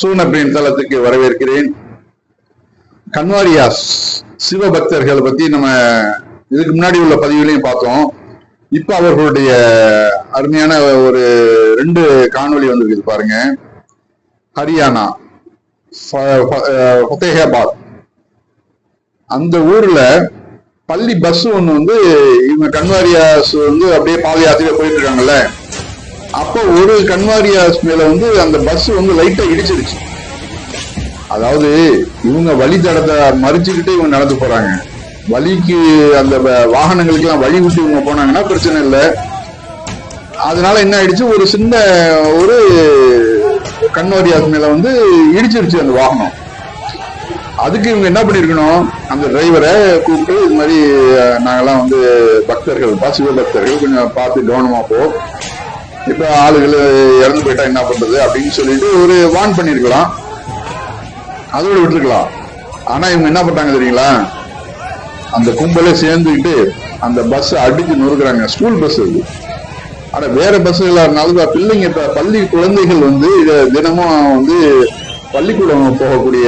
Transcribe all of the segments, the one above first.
சூனப்பின் தளத்துக்கு வரவேற்கிறேன். கன்வாரியாஸ் சிவபக்தர்கள் பத்தி நம்ம இதுக்கு முன்னாடி உள்ள பதிவுலையும் பார்த்தோம். இப்ப அவர்களுடைய அருமையான ஒரு ரெண்டு காணொளி வந்திருக்குது பாருங்க. ஹரியானா ஃபத்தேகாபாத் அந்த ஊர்ல பள்ளி பஸ் ஒன்று வந்து இவங்க கன்வாரியாஸ் வந்து அப்படியே பாத யாத்திரையா போயிட்டு இருக்காங்கல்ல. அப்போ ஒரு கன்வாரியாஸ் மேல வந்து அந்த பஸ் வந்து லைட்டா இடிச்சிருச்சு. அதாவது இவங்க வழி தடத்தை மறிச்சுக்கிட்டு இவங்க நடந்து போறாங்க. வழிக்கு அந்த வ- வாகனங்களுக்கு எல்லாம் வழி விட்டு இவங்க போனாங்கன்னா பிரச்சனை இல்லை. அதனால என்ன ஆயிடுச்சு? ஒரு சின்ன ஒரு கன்வாரியாஸ் மேல வந்து இடிச்சிருச்சு அந்த வாகனம். அதுக்கு இவங்க என்ன பண்ணிருக்கணும்? அந்த டிரைவரை கூப்பிட்டு இது மாதிரி நாங்கெல்லாம் வந்து பக்தர்கள் பாசிவ பக்தர்கள் கொஞ்சம் பார்த்து கவனமா போ. இப்ப ஆளுகள் இறந்து போயிட்டா என்ன பண்றது அப்படின்னு சொல்லிட்டு ஒரு வார்ன் பண்ணிருக்கலாம். அதோட விட்டுருக்கலாம். ஆனா இவங்க என்ன பண்றாங்க தெரியுங்களா? அந்த கும்பலே சேர்ந்துக்கிட்டு அந்த பஸ் அடிச்சு நொறுக்குறாங்க. ஸ்கூல் பஸ் அது ஆனா வேற பஸ்ஸுகளா இருந்தாலும் பிள்ளைங்க இப்ப பள்ளி குழந்தைகள் வந்து இத தினமும் வந்து பள்ளிக்கூடம் போகக்கூடிய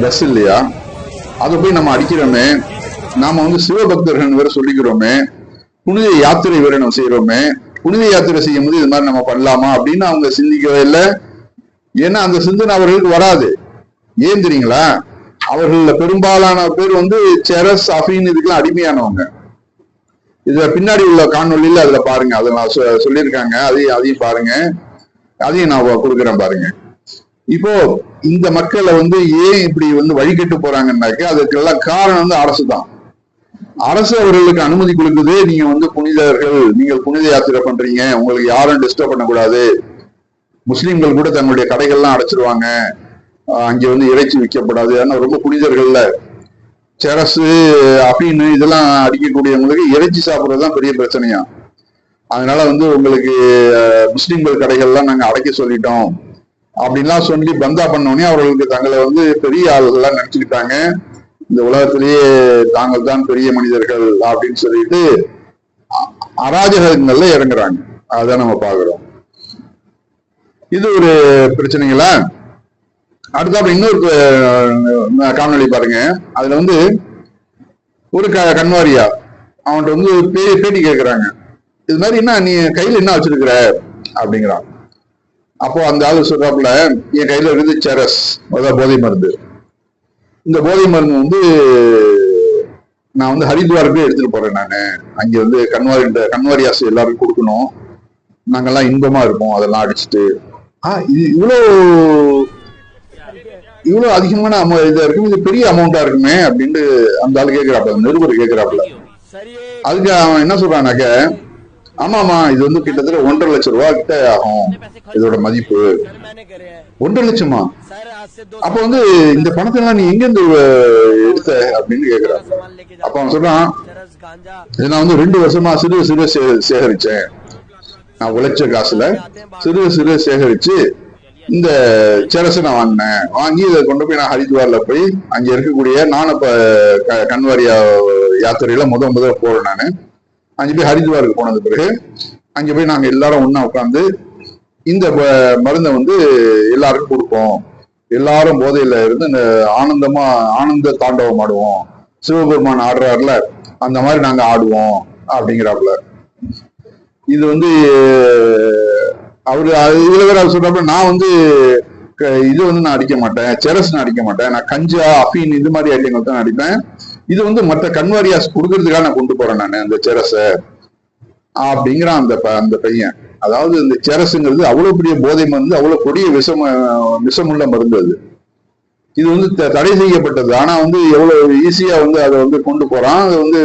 பஸ் இல்லையா? அதை போய் நம்ம அடிக்கிறோமே. நாம வந்து சிவபக்தர்கள் வேற சொல்லிக்கிறோமே. புனித யாத்திரை வேற நம்ம செய்யறோமே. புனித யாத்திரை செய்யும் போது இது மாதிரி நம்ம பண்ணலாமா அப்படின்னு அவங்க சிந்திக்கவே இல்லை. ஏன்னா அந்த சிந்தனை அவர்களுக்கு வராது. ஏன் தெரியுங்களா? அவர்கள பெரும்பாலான பேர் வந்து செரஸ் அஃபின் இதுக்கெல்லாம் அடிமையானவங்க. இதுல பின்னாடி உள்ள காணொலியில அதுல பாருங்க. அதை நான் சொ- சொல்லியிருக்காங்க. அதையும் அதையும் பாருங்க. அதையும் நான் கொடுக்குறேன் பாருங்க. இப்போ இந்த மக்களை வந்து ஏன் இப்படி வந்து வழிகட்டு போறாங்கன்னாக்க அதுக்கெல்லாம் காரணம் வந்து அரசு தான் அரசு அவர்களுக்கு அனுமதி கொடுக்குது. நீங்க வந்து புனிதர்கள் நீங்கள் புனித யாத்திரை பண்றீங்க. உங்களுக்கு யாரும் டிஸ்டர்ப் பண்ணக்கூடாது. முஸ்லீம்கள் கூட தங்களுடைய கடைகள்லாம் அடைச்சிருவாங்க. அங்கே வந்து இறைச்சி விற்கப்படாது. ஏன்னா ரொம்ப புனிதர்கள்ல. செரசு அப்படின்னு இதெல்லாம் அடிக்கக்கூடியவங்களுக்கு இறைச்சி சாப்பிட்றது தான் பெரிய பிரச்சனையா? அதனால வந்து உங்களுக்கு முஸ்லீம்கள் கடைகள்லாம் நாங்கள் அடைக்க சொல்லிட்டோம். அப்படின்லாம் சொல்லி பந்தா பண்ணோடனே அவர்களுக்கு தங்களை வந்து பெரிய ஆளுகள்லாம் நினைச்சுக்கிட்டாங்க. இந்த உலகத்திலேயே தாங்கள் தான் பெரிய மனிதர்கள் அப்படின்னு சொல்லிட்டு அ- அராஜகங்கள்ல இறங்குறாங்க. அதான் நம்ம பாக்குறோம் இது ஒரு பிரச்சனைங்களா? அடுத்தாப்புல இன்னொரு காணொலி பாருங்க. அதுல வந்து ஒரு க கன்வாரியா அவன்கிட்ட வந்து ஒரு பே பேட்டி கேட்கறாங்க இது மாதிரி என்ன நீ கையில என்ன வச்சிருக்கிற? அப்படிங்கிறான். அப்போ அந்த ஆளு சொல்றாப்புல என் கையில இருக்குது செரஸ் அதான் போதை மருந்து. இந்த போதை மருந்து வந்து நான் வந்து ஹரித்வாருக்கு எடுத்துட்டு போறேன் நான். அங்க வந்து கன்வாரி கன்வாரியாஸ் எல்லாருக்கும் கொடுக்கணும். நாங்கெல்லாம் இன்பமா இருப்போம் அதெல்லாம் அடிச்சுட்டு. ஆ இது இவ்வளோ இவ்வளவு அதிகமான அமௌ இதா இருக்கும் இது பெரிய அமௌண்டா இருக்குமே அப்படின்ட்டு அந்த ஆள் கேட்கிறாப்புல நிருபர் கேட்கிறாப்புல. அதுக்கு அவன் என்ன சொல்றானாக்க ஆமாமா இது வந்து கிட்டத்தட்ட ஒன்றரை லட்சம் ரூபா கிட்ட ஆகும். இதோட மதிப்பு. ஒன்றரை லட்சமா? அப்ப வந்து இந்த பணத்தை எல்லாம் நீ எங்கிருந்து எடுத்த அப்படின்னு கேக்குறாங்க அப்ப அவன் சொல்றான் இது நான் வந்து ரெண்டு வருஷமா சிறு சிறு சேகரிச்சேன். நான் உழைச்ச காசுல சிறு சிறு சேகரிச்சு இந்த செரசை நான் வாங்கினேன். வாங்கி இதை கொண்டு போய் நான் ஹரித்வார்ல போய் அங்க இருக்கக்கூடிய நான் இப்ப கண்வாரியா யாத்திரையில முத முத போறேன் நான். அங்கே போய் ஹரித்வாருக்கு போனது பிறகு அங்கே போய் நாங்க எல்லாரும் ஒன்றா உட்காந்து இந்த மருந்தை வந்து எல்லாருக்கும் கொடுப்போம். எல்லாரும் போதையில இருந்து இந்த ஆனந்தமா ஆனந்த தாண்டவம் ஆடுவோம். சிவபெருமான் ஆடுறாருல அந்த மாதிரி நாங்க ஆடுவோம் அப்படிங்கிறாப்புல. இது வந்து அவரு இதுல வேற அவர் சொல்றாப்புல நான் வந்து இது வந்து நான் அடிக்க மாட்டேன் செரஸ் நான் அடிக்க மாட்டேன். நான் கஞ்சா அஃபீன் இது மாதிரி ஐட்டங்கள் தான் அடிப்பேன். இது வந்து மற்ற கன்வாரியாஸ் கொடுக்கறதுக்காக நான் கொண்டு போறேன் நான் அந்த செரஸை அப்படிங்கிறான் அந்த ப- அந்த பையன். அதாவது இந்த செரஸுங்கிறது அவ்வளவு பெரிய போதை மருந்து அவ்வளவு கொடிய விஷம விஷமுள்ள மருந்து அது. இது வந்து த- தடை செய்யப்பட்டது. ஆனா வந்து எவ்வளவு ஈஸியா வந்து அதை வந்து கொண்டு போறான். அது வந்து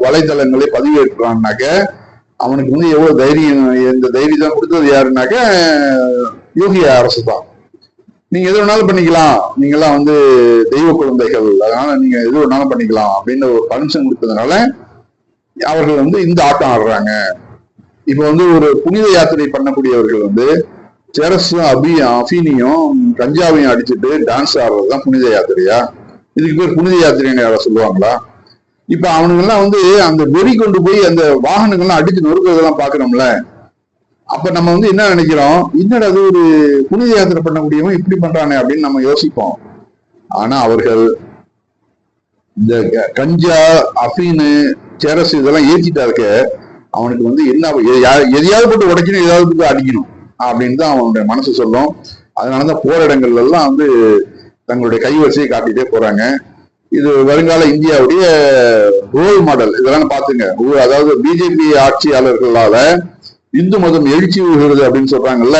வலைதளங்களை அஹ், பதிவேற்றான்னாக்க அவனுக்கு வந்து எவ்வளவு தைரியம் இந்த தைரியம் கொடுத்தது யாருன்னாக்க அஹ், யோகி அரசு தான். நீங்க எது வேணாலும் பண்ணிக்கலாம். நீங்கெல்லாம் வந்து தெய்வ குழந்தைகள் அதனால நீங்க எது வேணாலும் பண்ணிக்கலாம் அப்படின்னு ஒரு பர்மிஷன் கொடுத்ததுனால அவர்கள் வந்து இந்த ஆட்டம் ஆடுறாங்க. இப்ப வந்து ஒரு புனித யாத்திரை பண்ணக்கூடியவர்கள் வந்து செரஸும் அபி அஃபீனியும் கஞ்சாவையும் அடிச்சுட்டு டான்ஸ் ஆடுறது தான் புனித யாத்திரையா? இதுக்கு பேர் புனித யாத்திரைன்னு யாராவது சொல்லுவாங்களா? இப்ப அவனுங்கெல்லாம் வந்து அந்த வெறி கொண்டு போய் அந்த வாகனங்கள்லாம் அடிச்சு நொறுக்கிறதெல்லாம் பாக்குறோம்ல. அப்ப நம்ம வந்து என்ன நினைக்கிறோம்? என்னடா அது ஒரு புனித யாத்திரை பண்ணக்கூடியவன் இப்படி பண்றானே அப்படின்னு நம்ம யோசிப்போம். ஆனா அவர்கள் இந்த க- கஞ்சா அஃபீனு சேரஸ் இதெல்லாம் ஏற்றிட்டா இருக்க அவனுக்கு வந்து என்ன எதையாவது போட்டு உடைக்கணும் எதாவது போட்டு அடிக்கணும் அப்படின்னு தான் அவனுடைய மனசு சொல்லும். அதனாலதான் போற இடங்கள்ல எல்லாம் வந்து தங்களுடைய கைவரிசையை காட்டிட்டே போறாங்க. இது வருங்கால இந்தியாவுடைய ரோல் மாடல் இதெல்லாம் பாத்துங்க அதாவது பிஜேபி ஆட்சியாளர்களால இந்து மதம் எழுச்சி விழுகிறது அப்படின்னு சொல்றாங்கல்ல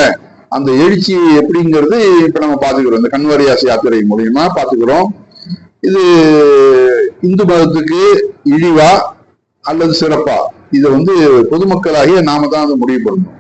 அந்த எழுச்சி எப்படிங்கிறது இப்ப நம்ம பாத்துக்கிறோம் இந்த கன்வாரியாசி யாத்திரை மூலியமா பாத்துக்கிறோம் இது இந்து மதத்துக்கு இழிவா அல்லது சிறப்பா? இதை வந்து பொதுமக்களாகிய நாம தான் அதை முடிவு பண்ணணும்.